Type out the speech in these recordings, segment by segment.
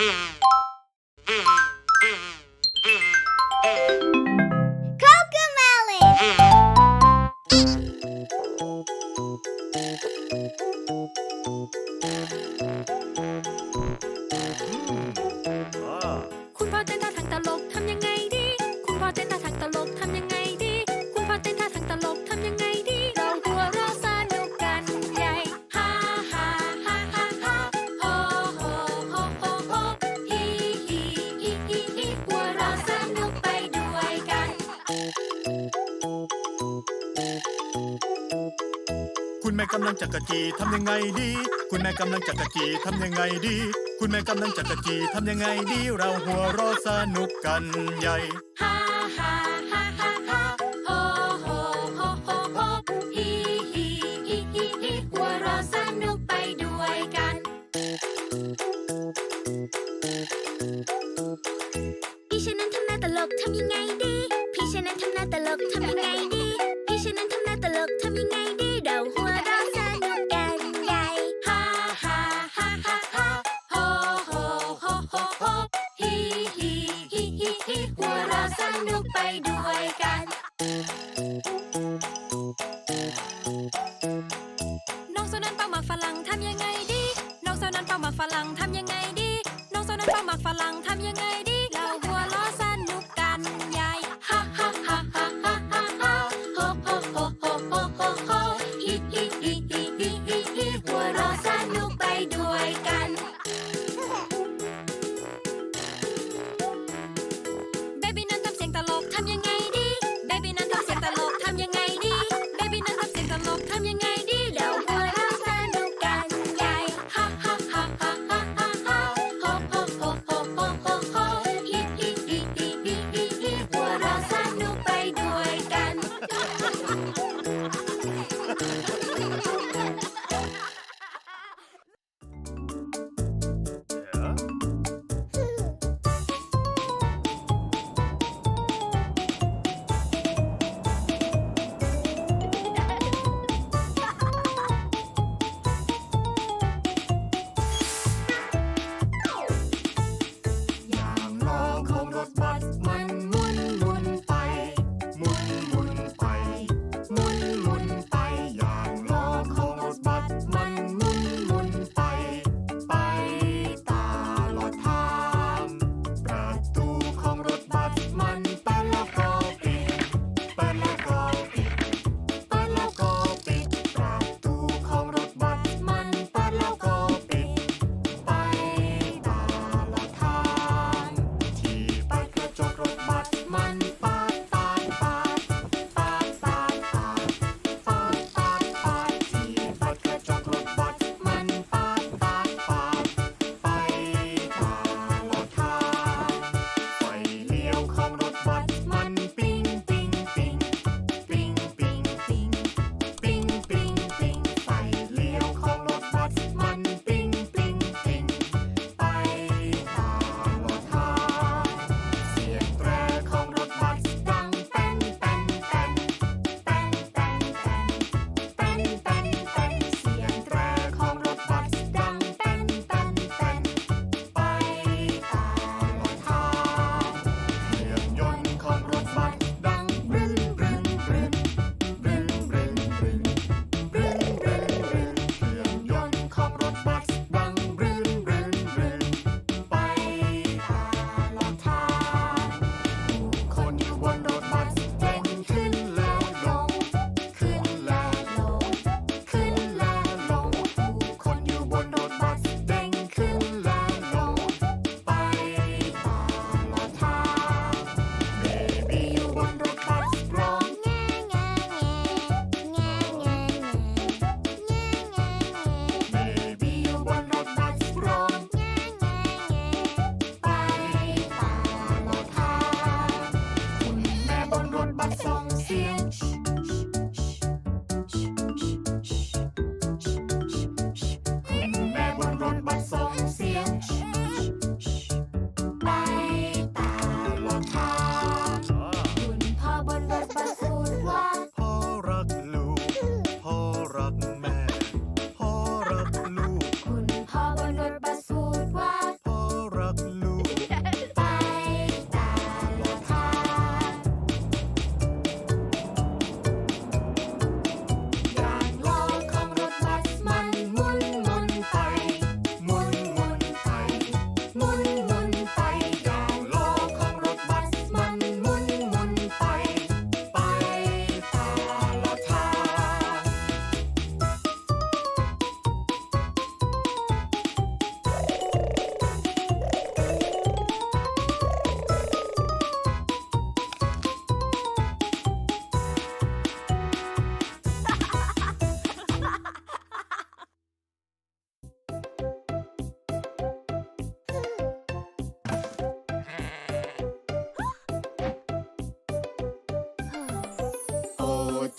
Yeah. ทำยังไงดี คุณแม่กำลังจัดกะจีทำยังไงดี คุณแม่กำลังจัดกะจีทำยังไงดี เราหัวเราะสนุกกันใหญ่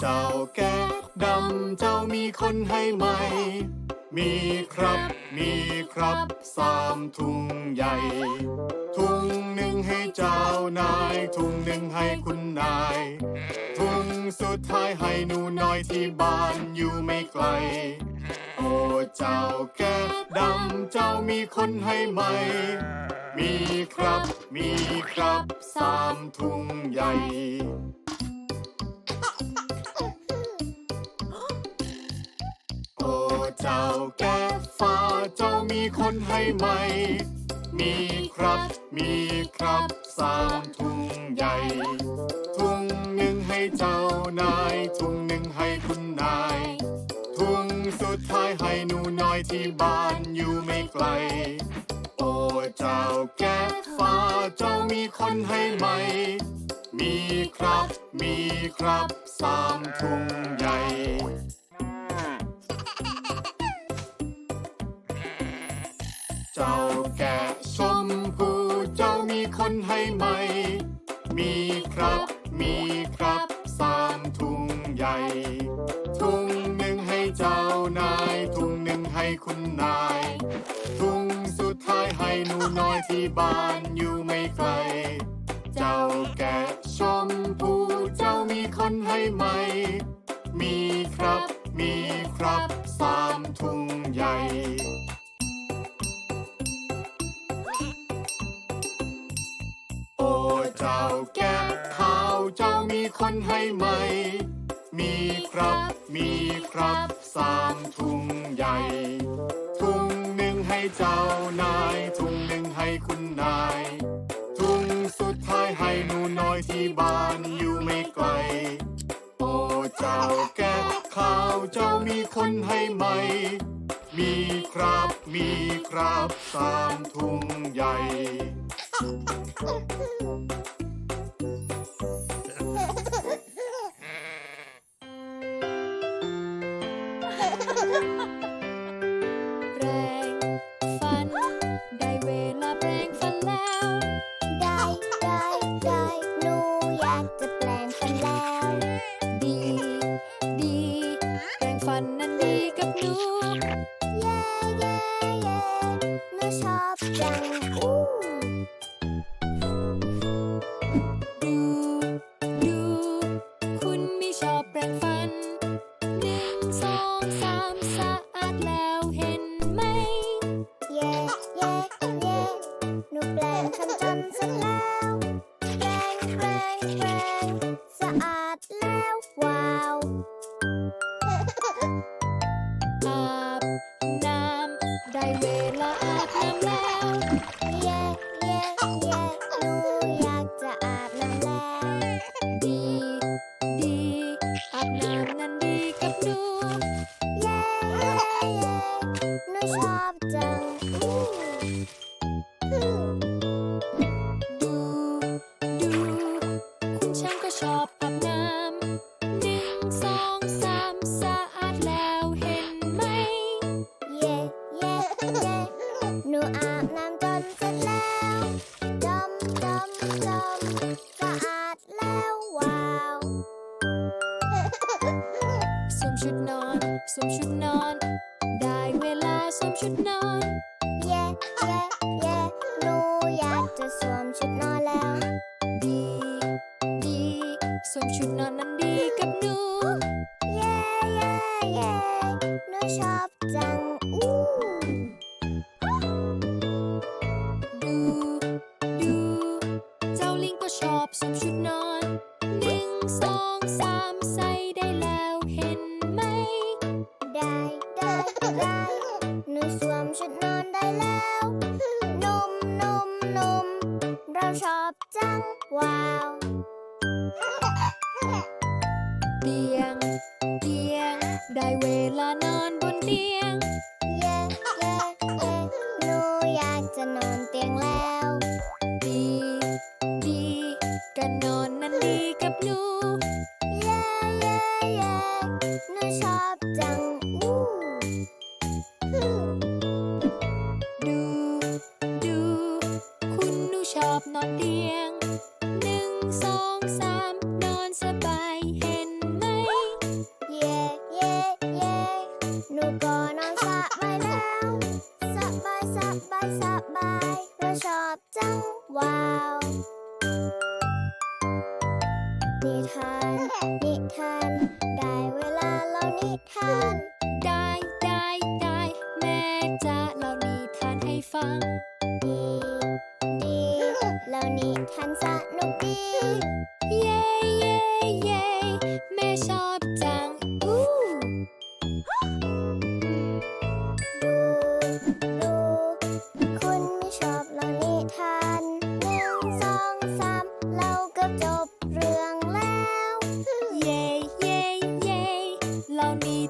เจ้าแกะดำเจ้ามีคนให้ไหม มีครับ มีครับ สามถุงใหญ่ถุงหนึ่งให้เจ้านายถุงหนึ่งให้คุณนายถุงสุดท้ายให้หนูน้อยที่บ้านอยู่ไม่ไกล โอ้เจ้าแกะดำเจ้ามีคนให้ไหม มีครับ มีครับ สามถุงใหญ่ ฟ้าเจ้ามีคนให้ไหม มีครับ มีครับสามถุงใหญ่ถุงหนึ่งให้เจ้านายถุงหนึ่งให้คุณนายถุงสุดท้ายให้หนูน้อยที่บ้านอยู่ไม่ไกล โอ้เจ้าแก้ฟ้าเจ้ามีคนให้ไหม มีครับ มีครับสามถุงใหญ่ เจ้าแกะชมพูเจ้ามีคนให้ไหม มีครับ มีครับสามถุงใหญ่ถุงหนึ่งให้เจ้านายถุงหนึ่งให้คุณนายถุงสุดท้ายให้หนูน้อยที่บ้านอยู่ไม่ไกล เจ้าแกะชมพูเจ้ามีคนให้ไหม มีครับ มีครับสามถุงใหญ่ เจ้ามีคนให้ไหม มีครับ มีครับสามถุงใหญ่ถุงหนึ่งให้เจ้านายถุงหนึ่งให้คุณนายถุงสุดท้ายให้หนูน้อยที่บ้านอยู่ไม่ไกล โอ้เจ้าแก้วขาวเจ้ามีคนให้ไหม มีครับ มีครับสามถุงใหญ่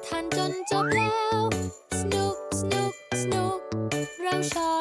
ทานจนจบแล้ว สนุกสนุกสนุกเราชอบ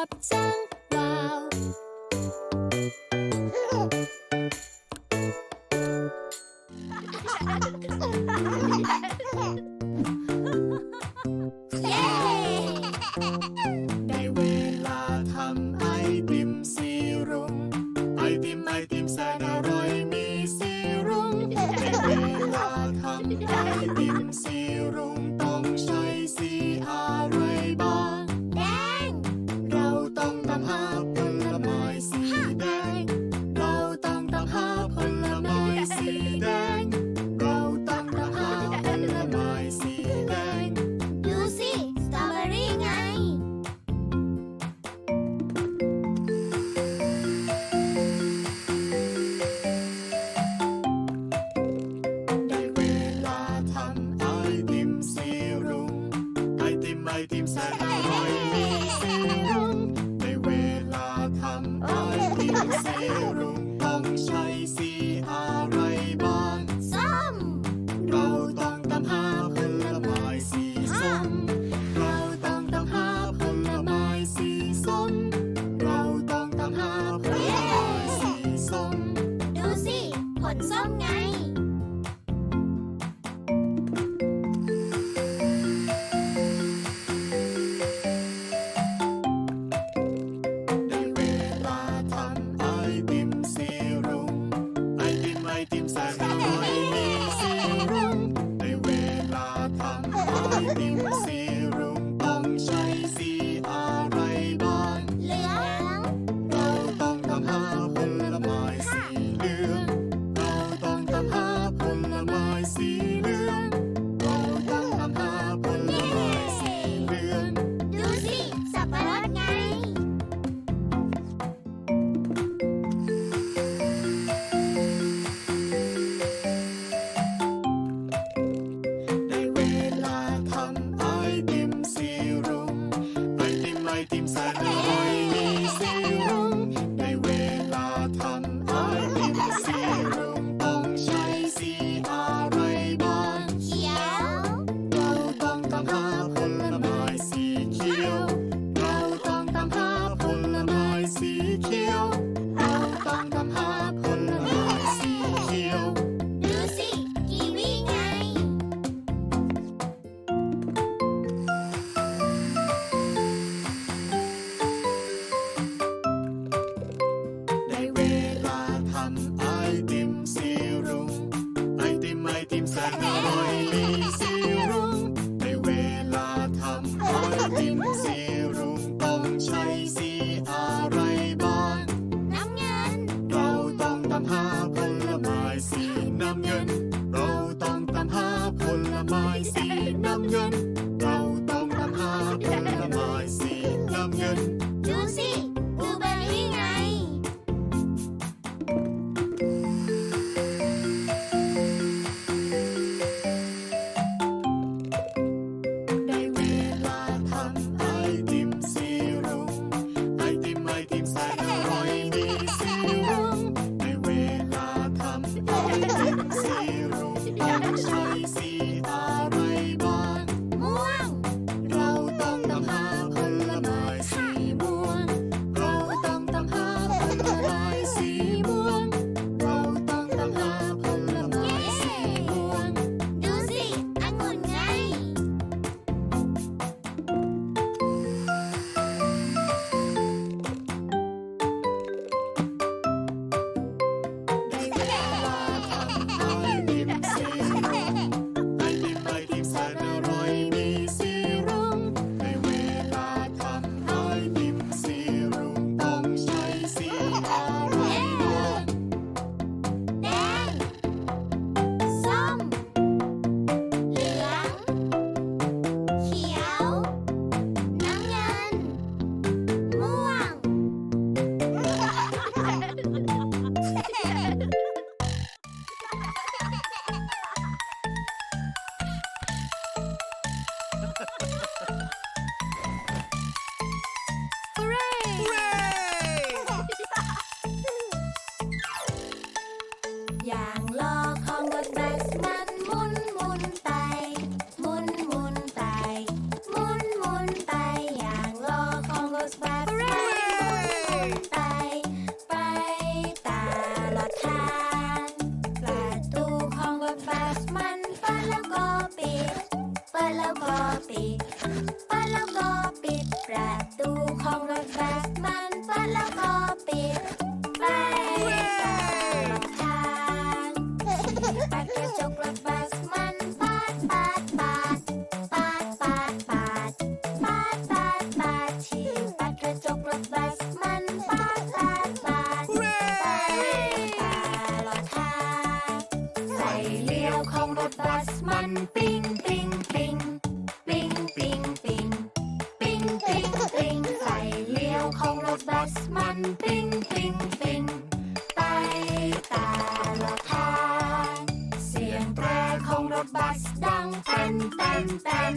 แปนแปน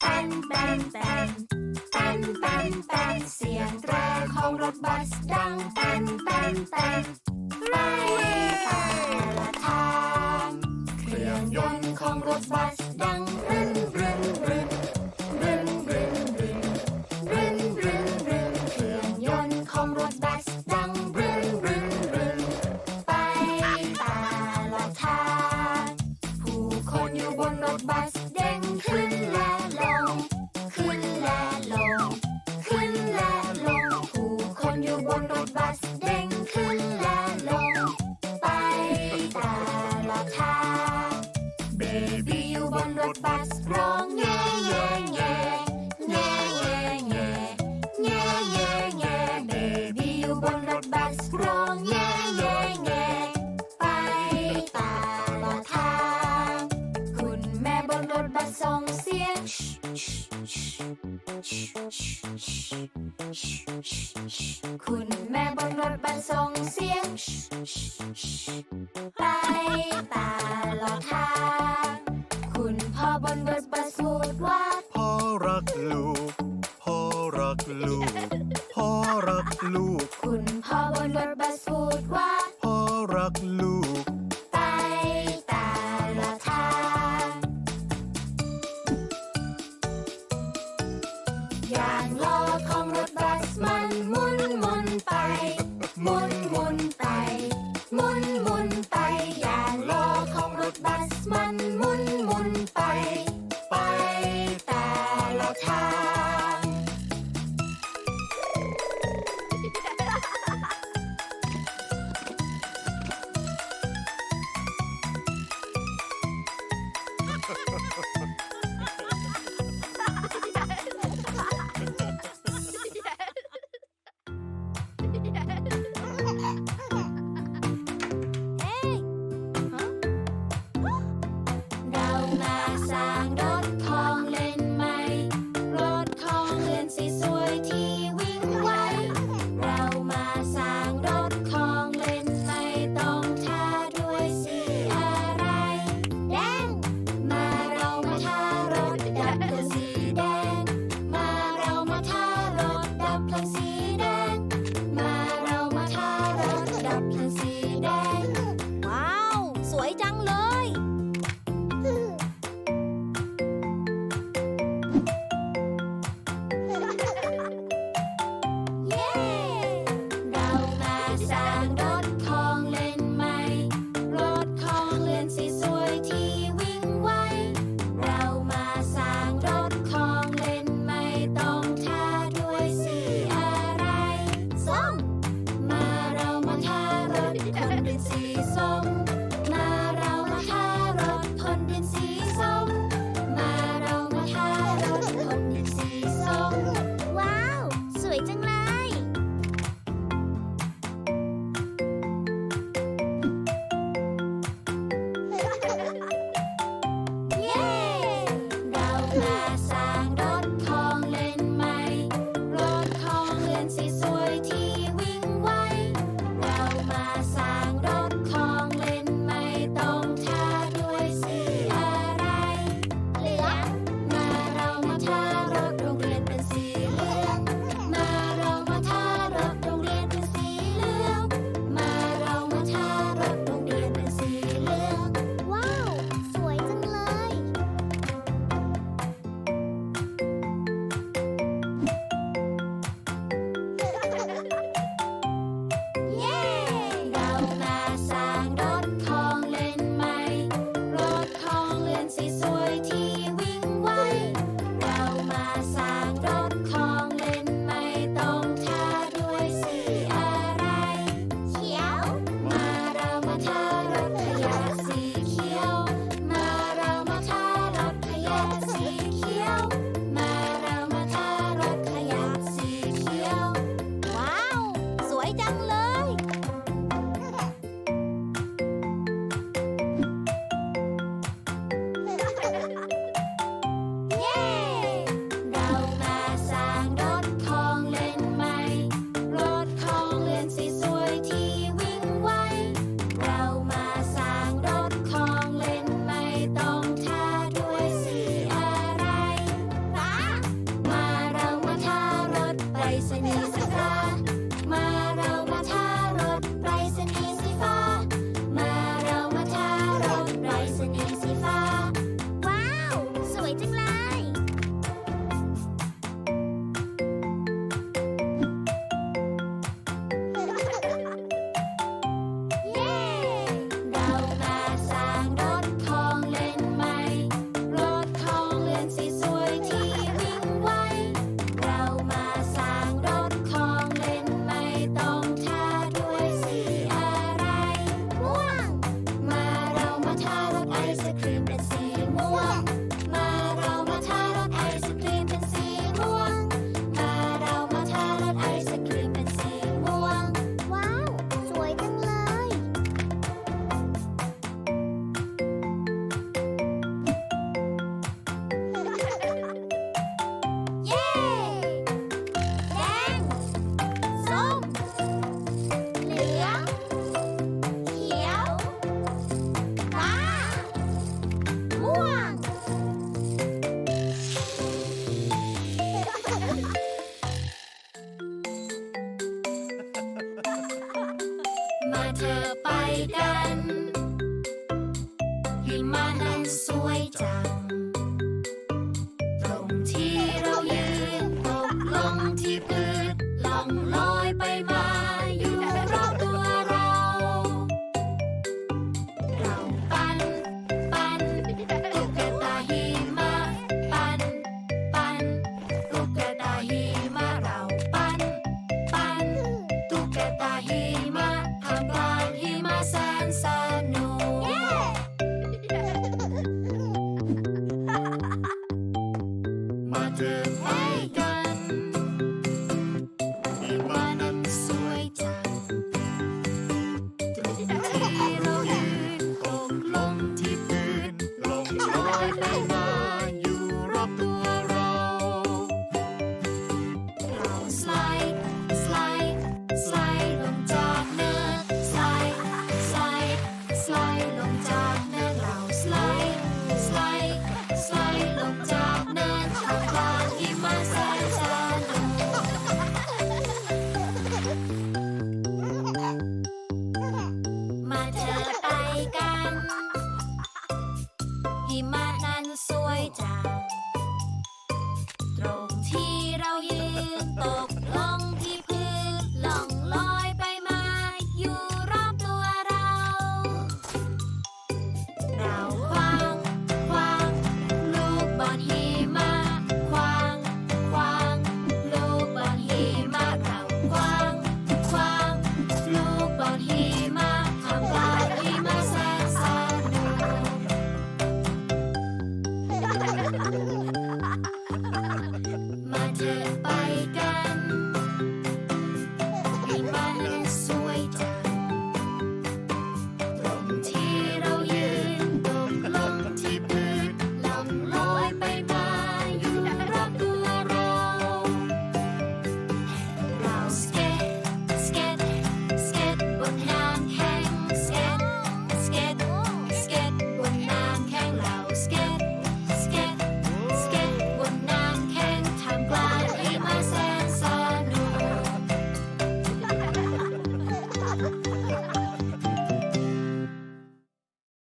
แปนแปนแปนแปนแปนแปนเสียงแตรของรถบัสดังแปนแปนแปนไปไป